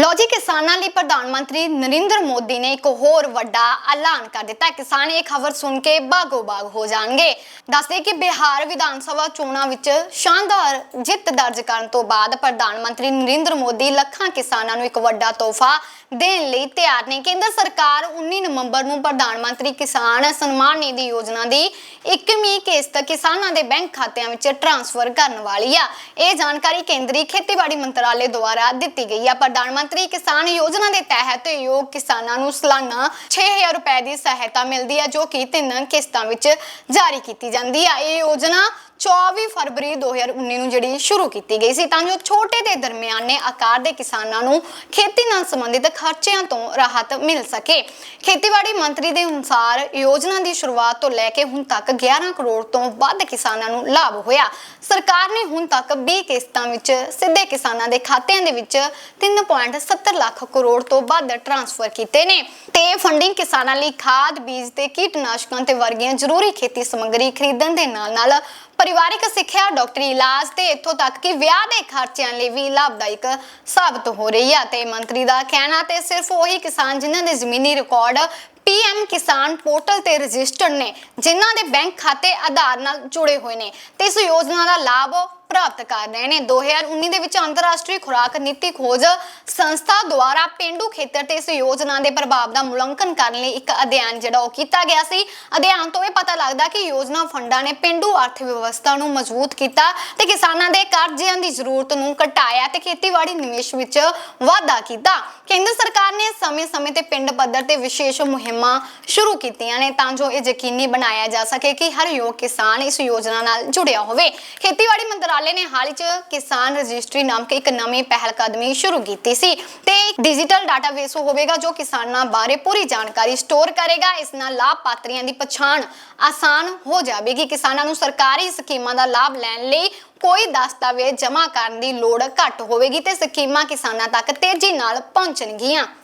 ਲੋ ਜੀ, ਕਿਸਾਨਾਂ ਲਈ ਪ੍ਰਧਾਨ ਮੰਤਰੀ ਨਰਿੰਦਰ ਮੋਦੀ ਨੇ ਇੱਕ ਹੋਰ ਵੱਡਾ ਐਲਾਨ ਕਰ ਦਿੱਤਾ। ਕਿਸਾਨ, ਇਹ ਖਬਰ ਸੁਣ ਕੇ ਬਾਗੋ ਬਾਗ ਹੋ ਜਾਣਗੇ। ਦੱਸਦੇ ਕਿ ਬਿਹਾਰ ਵਿਧਾਨ ਸਭਾ ਚੋਣਾਂ ਵਿੱਚ ਸ਼ਾਨਦਾਰ ਜਿੱਤ ਦਰਜ ਕਰਨ ਤੋਂ ਬਾਅਦ ਪ੍ਰਧਾਨ ਮੰਤਰੀ ਨਰਿੰਦਰ ਮੋਦੀ ਲੱਖਾਂ ਕਿਸਾਨਾਂ ਨੂੰ ਇੱਕ ਵੱਡਾ ਤੋਹਫਾ ਦੇਣ ਲਈ ਤਿਆਰ ਨੇ। ਕੇਂਦਰ ਸਰਕਾਰ 19 ਨਵੰਬਰ ਨੂੰ ਪ੍ਰਧਾਨ ਮੰਤਰੀ ਕਿਸਾਨ ਸਨਮਾਨ ਨਿਧੀ ਯੋਜਨਾ ਦੀ 21ਵੀਂ ਕਿਸ਼ਤ ਕਿਸਾਨਾਂ ਦੇ ਬੈਂਕ ਖਾਤਿਆਂ ਵਿੱਚ ਟ੍ਰਾਂਸਫਰ ਕਰਨ ਵਾਲੀ ਆ। ਇਹ ਜਾਣਕਾਰੀ ਕੇਂਦਰੀ ਖੇਤੀਬਾੜੀ ਮੰਤਰਾਲੇ ਦੁਆਰਾ ਦਿੱਤੀ ਗਈ ਆ। ਪ੍ਰਧਾਨ ਮੰਤਰੀ ਕਿਸਾਨ ਯੋਜਨਾ ਦੇ ਤਹਿਤ ਯੋਗ ਕਿਸਾਨਾਂ ਨੂੰ ਸਾਲਾਨਾ 6000 ਰੁਪਏ ਦੀ ਸਹਾਇਤਾ ਮਿਲਦੀ ਹੈ, ਜੋ ਕਿ ਤਿੰਨ ਕਿਸ਼ਤਾਂ ਵਿੱਚ ਜਾਰੀ ਕੀਤੀ ਜਾਂਦੀ ਹੈ। ਇਹ ਯੋਜਨਾ 24 ਫਰਵਰੀ 2019 ਨੂੰ ਜਿਹੜੀ ਸ਼ੁਰੂ ਕੀਤੀ ਗਈ ਸੀ, ਤਾਂ ਜੋ ਛੋਟੇ ਤੇ ਦਰਮਿਆਨੇ ਆਕਾਰ ਦੇ ਕਿਸਾਨਾਂ ਨੂੰ ਖੇਤੀ ਨਾਲ ਸੰਬੰਧਿਤ ਖਰਚਿਆਂ ਤੋਂ ਰਾਹਤ ਮਿਲ ਸਕੇ। ਖੇਤੀਬਾੜੀ ਮੰਤਰੀ ਦੇ ਅਨੁਸਾਰ ਯੋਜਨਾ ਦੀ ਸ਼ੁਰੂਆਤ ਤੋਂ ਲੈ ਕੇ ਹੁਣ ਤੱਕ 11 ਕਰੋੜ ਤੋਂ ਵੱਧ ਕਿਸਾਨਾਂ ਨੂੰ ਲਾਭ ਹੋਇਆ। ਸਰਕਾਰ ਨੇ ਹੁਣ ਤੱਕ 20 ਕਿਸ਼ਤਾਂ ਵਿੱਚ ਸਿੱਧੇ ਕਿਸਾਨਾਂ ਦੇ ਖਾਤਿਆਂ ਦੇ ਵਿੱਚ 3.70 ਲੱਖ ਕਰੋੜ ਤੋਂ ਵੱਧ ਟ੍ਰਾਂਸਫਰ ਕੀਤੇ ਨੇ। ਤੇ ਫੰਡਿੰਗ ਕਿਸਾਨਾਂ ਲਈ ਖਾਦ, ਬੀਜ ਤੇ ਕੀਟਨਾਸ਼ਕਾਂ ਤੇ ਵਰਗੀਆਂ ਜ਼ਰੂਰੀ ਖੇਤੀ ਸਮੱਗਰੀ ਖਰੀਦਣ ਦੇ ਨਾਲ ਨਾਲ ਪਰਿਵਾਰਿਕ ਸਿੱਖਿਆ ਡਾਕਟਰੀ ਇਲਾਜ ਤੇ ਇੱਥੋਂ ਤੱਕ ਕਿ ਵਿਆਹ ਦੇ ਖਰਚਿਆਂ ਲਈ ਵੀ ਲਾਭਦਾਇਕ ਸਾਬਤ ਹੋ ਰਹੀ ਹੈ। ਤੇ ਮੰਤਰੀ ਦਾ ਕਹਿਣਾ ਤੇ ਸਿਰਫ ਉਹੀ ਕਿਸਾਨ ਜਿਨ੍ਹਾਂ ਦੇ ਜ਼ਮੀਨੀ ਰਿਕਾਰਡ ਪੀਐਮ ਕਿਸਾਨ ਪੋਰਟਲ ਤੇ ਰਜਿਸਟਰਡ ਨੇ, ਜਿਨ੍ਹਾਂ ਦੇ ਬੈਂਕ ਖਾਤੇ ਆਧਾਰ ਨਾਲ ਜੁੜੇ ਹੋਏ ਨੇ। ਤੇ ਇਸ ਯੋਜਨਾ ਦਾ ਲਾਭ ਪ੍ਰਾਪਤ ਕਰ ਰਹੇ ਨੇ। 2019 ਦੇ ਵਿੱਚ ਅੰਤਰਰਾਸ਼ਟਰੀ ਖੁਰਾਕ ਨੀਤੀ ਖੋਜ ਸੰਸਥਾ ਦੁਆਰਾ ਪਿੰਡੂ ਖੇਤਰ ਤੇ ਇਸ ਯੋਜਨਾ ਦੇ ਪ੍ਰਭਾਵ ਦਾ ਮੁਲਾਂਕਣ ਕਰਨ ਲਈ ਇੱਕ ਅਧਿਐਨ ਜਿਹੜਾ ਉਹ ਕੀਤਾ ਗਿਆ ਸੀ। ਅਧਿਐਨ ਤੋਂ ਇਹ ਪਤਾ ਲੱਗਦਾ ਕਿ ਯੋਜਨਾ ਫੰਡਾਂ ਨੇ ਪਿੰਡੂ ਅਰਥ ਵਿਵਸਥਾ ਨੂੰ ਮਜ਼ਬੂਤ ਕੀਤਾ ਤੇ ਕਿਸਾਨਾਂ ਦੇ ਕਰਜ਼ਿਆਂ ਦੀ ਜ਼ਰੂਰਤ ਨੂੰ ਘਟਾਇਆ ਤੇ ਖੇਤੀਬਾੜੀ ਨਿਵੇਸ਼ ਵਿੱਚ ਵਾਧਾ ਕੀਤਾ। ਕੇਂਦਰ ਸਰਕਾਰ ਨੇ ਸਮੇਂ-ਸਮੇਂ ਤੇ ਪਿੰਡ ਪੱਧਰ ਤੇ ਵਿਸ਼ੇਸ਼ ਮੁਹਿੰਮਾਂ ਸ਼ੁਰੂ ਕੀਤੀਆਂ ਨੇ ਤਾਂ ਜੋ ਇਹ ਯਕੀਨੀ ਬਣਾਇਆ ਜਾ ਸਕੇ ਕਿ ਹਰ ਯੋਗ ਕਿਸਾਨ ਇਸ ਯੋਜਨਾ ਨਾਲ ਜੁੜਿਆ ਹੋਵੇ। ਖੇਤੀਬਾੜੀ ਮੰਤਰਾਲੇ ਨੇ ਹਾਲ ਹੀ 'ਚ ਕਿਸਾਨ ਰਜਿਸਟਰੀ ਨਾਮ ਕੇ ਇੱਕ ਨਵੀਂ ਪਹਿਲ ਕਦਮੀ ਸ਼ੁਰੂ ਕੀਤੀ ਸੀ ਤੇ ਇੱਕ ਡਿਜੀਟਲ ਡਾਟਾਬੇਸ ਹੋਵੇਗਾ ਜੋ ਕਿਸਾਨਾਂ ਬਾਰੇ ਪੂਰੀ ਜਾਣਕਾਰੀ ਸਟੋਰ ਕਰੇਗਾ। ਇਸ ਨਾਲ ਲਾਭਪਾਤਰੀਆਂ ਦੀ ਪਛਾਣ ਆਸਾਨ ਹੋ ਜਾਵੇਗੀ। ਕਿਸਾਨਾਂ ਨੂੰ ਸਰਕਾਰੀ ਸਕੀਮਾਂ ਦਾ ਲਾਭ ਲੈਣ ਲਈ ਕੋਈ ਦਸਤਾਵੇਜ਼ ਜਮ੍ਹਾਂ ਕਰਨ ਦੀ ਲੋੜ ਘੱਟ ਹੋਵੇਗੀ ਤੇ ਸਕੀਮਾਂ ਕਿਸਾਨਾਂ ਤੱਕ ਤੇਜ਼ੀ ਨਾਲ ਪਹੁੰਚਣਗੀਆਂ।